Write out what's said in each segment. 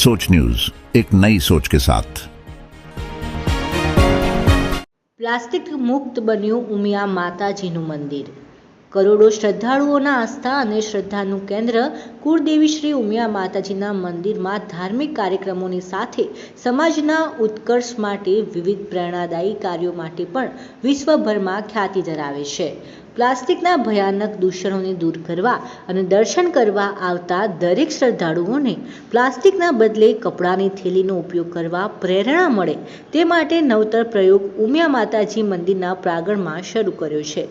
सोच न्यूज एक नई सोच के साथ પ્લાસ્ટિક મુક્ત બન્યું ઉમિયા માતાજીનું મંદિર કરોડો શ્રદ્ધાળુઓના આસ્થા અને શ્રદ્ધાનું કેન્દ્ર કુળદેવી શ્રી ઉમિયા માતાજીના મંદિરમાં ધાર્મિક કાર્યક્રમોની સાથે સમાજના ઉત્કર્ષ માટે વિવિધ પ્રેરણાદાયી કાર્યો માટે પણ વિશ્વભરમાં ખ્યાતિ ધરાવે છે પ્લાસ્ટિકના ભયાનક દૂષણોને દૂર કરવા અને દર્શન કરવા આવતા દરેક શ્રદ્ધાળુઓને પ્લાસ્ટિકના બદલે કપડાની થેલીનો ઉપયોગ કરવા પ્રેરણા મળે તે માટે નવતર પ્રયોગ ઉમિયા માતાજી મંદિરના પ્રાંગણમાં શરૂ કર્યો છે.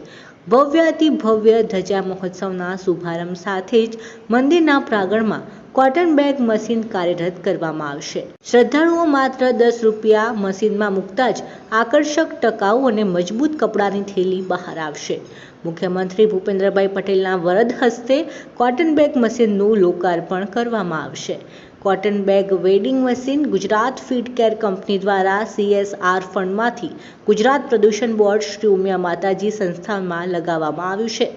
ભવ્યાતિ ભવ્ય ધજા મહોત્સવના શુભારંભ સાથે જ મંદિરના પ્રાંગણમાં કોટન બેગ મશીન કાર્યરત કરવામાં આવશે. શ્રદ્ધાળુઓ માત્ર દસ રૂપિયા મશીનમાં મૂકતા જ આકર્ષક ટકાઉ અને મજબૂત કપડાની થેલી બહાર આવશે. મુખ્યમંત્રી ભૂપેન્દ્રભાઈ પટેલના વરદ હસ્તે કોટન બેગ મશીનનું લોકાર્પણ કરવામાં આવશે. Cotton bag vending machine Gujarat feed care company દ્વારા સીએસઆર ફંડમાંથી ગુજરાત પ્રદૂષણ બોર્ડ શ્રી ઉમિયા માતાજી સંસ્થામાં લગાવવામાં આવ્યું છે.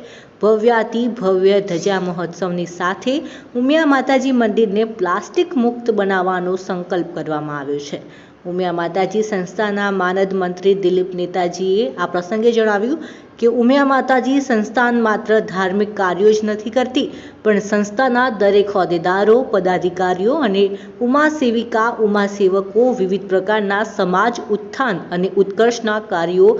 ભવ્યાતિ ભવ્ય ધજા મહોત્સવની સાથે ઉમિયા માતાજી મંદિરને પ્લાસ્ટિક મુક્ત બનાવવાનો સંકલ્પ કરવામાં આવ્યો છે. ઉમિયા માતાજી સંસ્થાના માનદ મંત્રી દિલીપ નેતાજીએ આ પ્રસંગે જણાવ્યું કે ઉમિયા માતાજી સંસ્થાન માત્ર ધાર્મિક કાર્યો જ નથી કરતી, પણ સંસ્થાના દરેક હોદ્દેદારો, પદાધિકારીઓ અને ઉમા સેવિકા ઉમા સેવકો વિવિધ પ્રકારના સમાજ ઉત્થાન અને ઉત્કર્ષના કાર્યો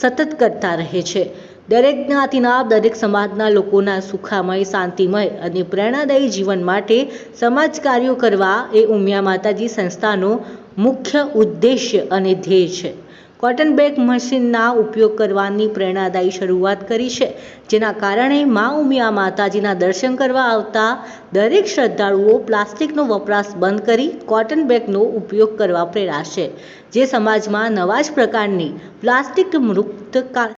સતત કરતા રહે છે. દરેક જ્ઞાતિના, દરેક સમાજના લોકોના સુખામય, શાંતિમય અને પ્રેરણાદાયી જીવન માટે સમાજ કાર્યો કરવા એ ઉમિયા માતાજી સંસ્થાનો મુખ્ય ઉદ્દેશ્ય અને ધ્યેય છે. કોટન બેગ મશીનના ઉપયોગ કરવાની પ્રેરણાદાયી શરૂઆત કરી છે, જેના કારણે મા ઉમિયા માતાજીના દર્શન કરવા આવતા દરેક શ્રદ્ધાળુઓ પ્લાસ્ટિકનો વપરાશ બંધ કરી કોટન બેગનો ઉપયોગ કરવા પ્રેરાશે, જે સમાજમાં નવા જ પ્રકારની પ્લાસ્ટિક મુક્ત